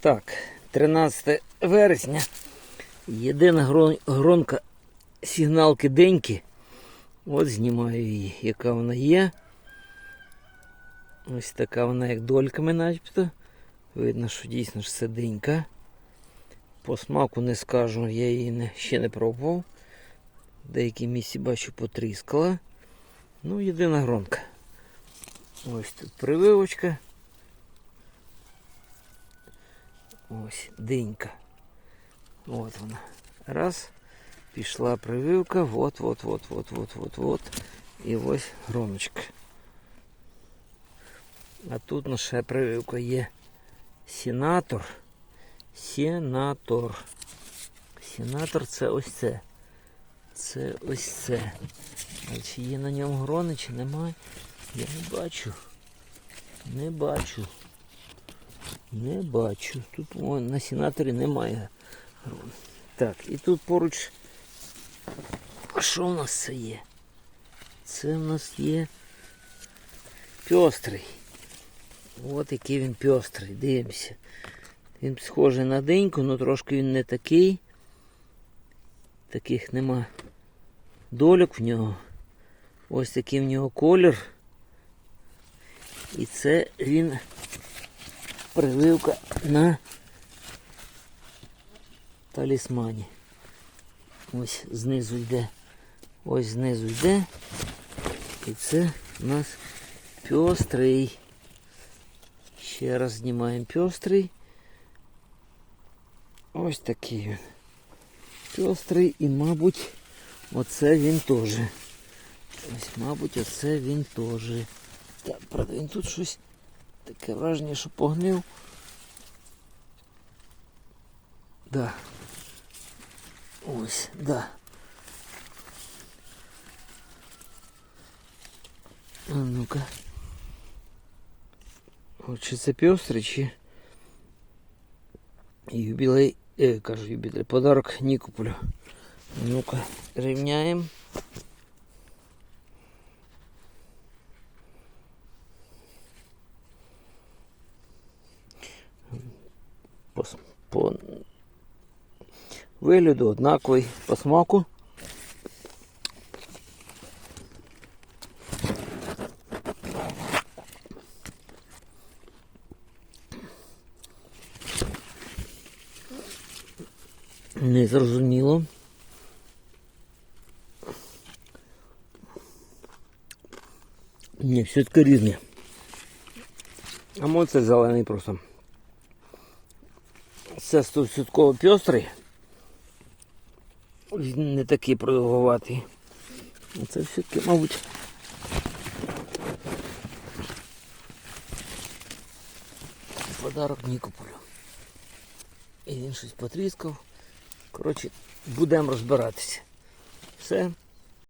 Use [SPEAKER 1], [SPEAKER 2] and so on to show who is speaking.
[SPEAKER 1] Так, 13 вересня. Єдина грон- гронка сигналки деньки. От знімаю її, яка вона є. Ось така вона як дольками начебто. Видно, що дійсно ж це денька. По смаку не скажу, я її не, ще не пробував. В деякій місці бачу потріскала. Ну, єдина гронка. Ось тут прививочка. Ось динька. От вона. Раз. Пішла прививка. Вот, вот, вот, вот, вот, вот, вот. І ось гроночка. А тут ще прививка є. Сенатор. Сенатор. Сенатор це ось це. Це ось це. А чи є на ньому грони, чи немає? Я не бачу. Не бачу. Не бачу. Тут о, на сенаторі немає. Так, і тут поруч. А що в нас це є? Це в нас є пьострий. От який він пьострий, дивимося. Він схожий на деньку, але трошки він не такий. Таких нема дольок в нього. Ось такий в нього колір. І це він прививка на талісмані. Ось знизу йде. Ось знизу йде. І це у нас пьострий. Ще раз знімаємо пьострий. Ось такий він. Пьострий і, мабуть, оце він теж. Ось, мабуть, оце він теж. Так, правда, він тут щось таке враження, що погнив. Да. Ось, да. А ну-ка. От чи це пьострий, чи юбілей, е, кажу юбілей, подарок Нікополю. Ну-ка, рівняємо. По, вигляду однаковий по смаку. Не зрозуміло. Ні, все таки різне. А може це зелений просто. Це стовсютково пьострий. Він не такий продовгуватий. Це все-таки, мабуть. Подарок Нікополю. І він щось потріскав. Коротше, будемо розбиратися. Все.